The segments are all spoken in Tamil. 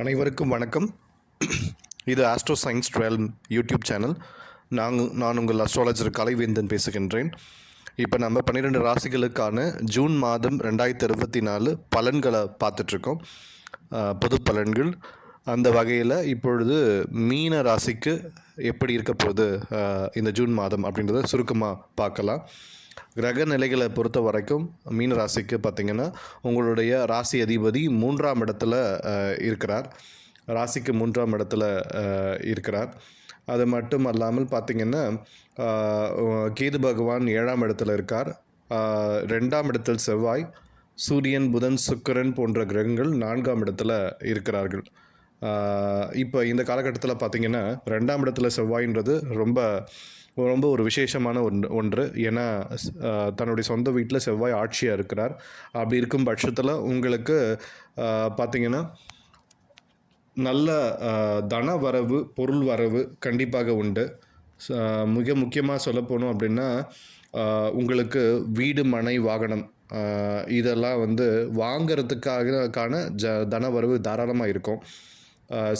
அனைவருக்கும் வணக்கம். இது astro science twelve YouTube channel நாங்கள் நான் உங்கள் அஸ்ட்ராலஜர் கலைவேந்தன் பேசுகின்றேன். இப்போ நம்ம பன்னிரெண்டு ராசிகளுக்கான ஜூன் மாதம் ரெண்டாயிரத்தி இருபத்தி நாலு பலன்களை பார்த்துட்ருக்கோம். பொது பலன்கள். அந்த வகையில் இப்பொழுது மீன ராசிக்கு எப்படி இருக்க போகுது இந்த ஜூன் மாதம் அப்படின்றத சுருக்கமாக பார்க்கலாம். கிரக நிலைகளை பொறுத்த வரைக்கும் மீன ராசிக்கு பார்த்திங்கன்னா உங்களுடைய ராசி அதிபதி மூன்றாம் இடத்துல இருக்கிறார். ராசிக்கு மூன்றாம் இடத்துல இருக்கிறார். அது மட்டும் அல்லாமல் பார்த்திங்கன்னா கேது பகவான் ஏழாம் இடத்துல இருக்கார். ரெண்டாம் இடத்தில் செவ்வாய் சூரியன் புதன் சுக்கிரன் போன்ற கிரகங்கள் நான்காம் இடத்துல இருக்கிறார்கள். இப்போ இந்த காலகட்டத்தில் பார்த்திங்கன்னா ரெண்டாம் இடத்துல செவ்வாயின்றது ரொம்ப ரொம்ப ஒரு விசேஷமான ஒன்று ஒன்று. ஏன்னா தன்னுடைய சொந்த வீட்டில் செவ்வாய் ஆட்சியாக இருக்கிறார். அப்படி இருக்கும் பட்சத்தில் உங்களுக்கு பார்த்திங்கன்னா நல்ல தன வரவு பொருள் வரவு கண்டிப்பாக உண்டு. மிக முக்கியமாக சொல்ல போனோம் அப்படின்னா உங்களுக்கு வீடு மனை வாகனம் இதெல்லாம் வந்து வாங்கிறதுக்காகக்கான ஜ தன வரவு தாராளமாக இருக்கும்.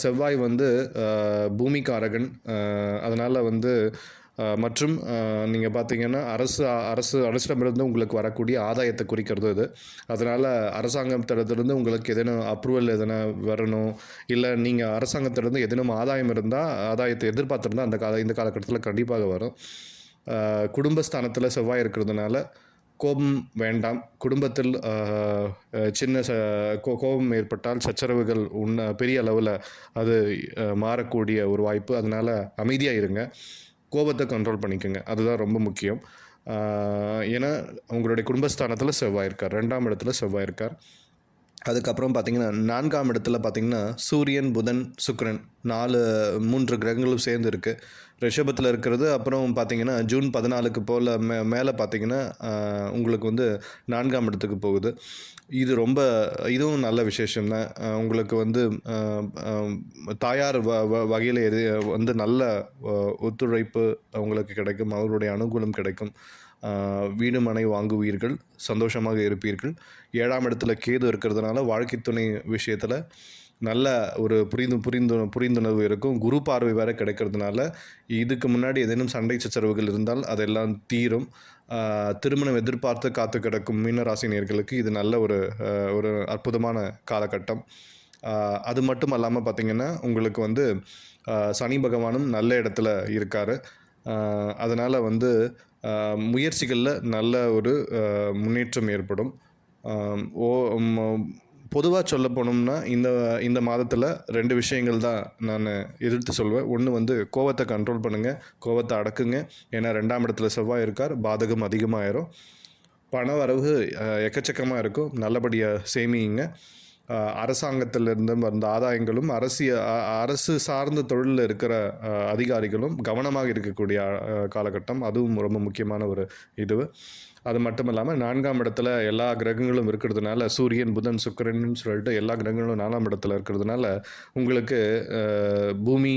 செவ்வாய் வந்து பூமிக்காரகன் அதனால் வந்து மற்றும் நீங்கள் பார்த்தீங்கன்னா அரசு அரசு அரசிடமிருந்து உங்களுக்கு வரக்கூடிய ஆதாயத்தை குறிக்கிறது இது. அதனால் அரசாங்கத்திலிருந்து உங்களுக்கு எதேனும் அப்ரூவல் எதனா வரணும் இல்லை நீங்கள் அரசாங்கத்திலிருந்து எதேனும் ஆதாயம் இருந்தால் ஆதாயத்தை எதிர்பார்த்துருந்தா அந்த கால இந்த காலகட்டத்தில் கண்டிப்பாக வரும். குடும்பஸ்தானத்தில் செவ்வாய் இருக்கிறதுனால கோபம் வேண்டாம். குடும்பத்தில் சின்ன ச கோ- கோபம் ஏற்பட்டால் சச்சரவுகள் உன்ன பெரிய அளவில் அது மாறக்கூடிய ஒரு வாய்ப்பு. அதனால் அமைதியாக இருங்க. கோபத்தை கண்ட்ரோல் பண்ணிக்கோங்க. அதுதான் ரொம்ப முக்கியம். ஏன்னா உங்களுடைய குடும்பஸ்தானத்தில் செவ்வாய் இருக்கார் ரெண்டாம் இடத்துல செவ்வாய் இருக்கார் அதுக்கப்புறம் பார்த்தீங்கன்னா நான்காம் இடத்துல பார்த்தீங்கன்னா சூரியன் புதன் சுக்கரன் நாலு மூன்று கிரகங்களும் சேர்ந்து இருக்குது ரிஷபத்தில் இருக்கிறது. அப்புறம் பார்த்திங்கன்னா ஜூன் பதினாலுக்கு போல் மே மேலே பார்த்திங்கன்னா உங்களுக்கு வந்து நான்காம் இடத்துக்கு போகுது. இது ரொம்ப இதுவும் நல்ல விசேஷம்தான் உங்களுக்கு வந்து தாயார் வ வ வகையில் எது வந்து நல்ல ஒத்துழைப்பு உங்களுக்கு கிடைக்கும். அவருடைய அனுகூலம் கிடைக்கும். வீடு மனை வாங்குவீர்கள். சந்தோஷமாக இருப்பீர்கள். ஏழாம் இடத்துல கேது இருக்கிறதுனால வாழ்க்கை துணை விஷயத்தில் நல்ல ஒரு புரிந்து புரிந்து புரிந்துணர்வு இருக்கும். குரு பார்வை வேறு கிடைக்கிறதுனால இதுக்கு முன்னாடி ஏதேனும் சண்டை சச்சரவுகள் இருந்தால் அதெல்லாம் தீரும். திருமணம் எதிர்பார்த்து காத்து கிடக்கும் மீனராசினியர்களுக்கு இது நல்ல ஒரு ஒரு அற்புதமான காலகட்டம். அது மட்டும் அல்லாமல் பார்த்திங்கன்னா உங்களுக்கு வந்து சனி பகவானும் நல்ல இடத்துல இருக்கார். அதனால் வந்து முயற்சிகளில் நல்ல ஒரு முன்னேற்றம் ஏற்படும். ஓ பொதுவாக சொல்ல போனோம்னா இந்த இந்த மாதத்தில் ரெண்டு விஷயங்கள் தான் நான் எதிர்த்து சொல்வேன். ஒன்று வந்து கோவத்தை கண்ட்ரோல் பண்ணுங்கள் கோவத்தை அடக்குங்க. ஏன்னா ரெண்டாம் இடத்துல செவ்வாய் இருக்கார் பாதகம் அதிகமாகிடும் பண வரவு எக்கச்சக்கமாக இருக்கும். நல்லபடியாக சேமியுங்க. அஹ், அரசாங்கத்திலிருந்து வந்த ஆதாயங்களும் அரசிய அரசு சார்ந்த தொழிலில் இருக்கிற அதிகாரிகளும் கவனமாக இருக்கக்கூடிய காலகட்டம். அதுவும் ரொம்ப முக்கியமான ஒரு இது. அது மட்டும் இல்லாமல் நான்காம் இடத்துல எல்லா கிரகங்களும் இருக்கிறதுனால சூரியன் புதன் சுக்கிரன் சொல்லிட்டு எல்லா கிரகங்களும் நாலாம் இடத்துல இருக்கிறதுனால உங்களுக்கு பூமி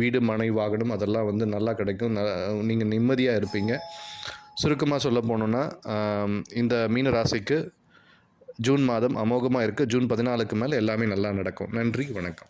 வீடு மனை வாகனம் அதெல்லாம் வந்து நல்லா கிடைக்கும். நீங்கள் நிம்மதியாக இருப்பீங்க. சுருக்கமாக சொல்ல போனோன்னா இந்த மீன ராசிக்கு ஜூன் மாதம் அமோகமாக இருக்குது ஜூன் பதினாலுக்கு மேலே எல்லாமே நல்லா நடக்கும். நன்றி வணக்கம்.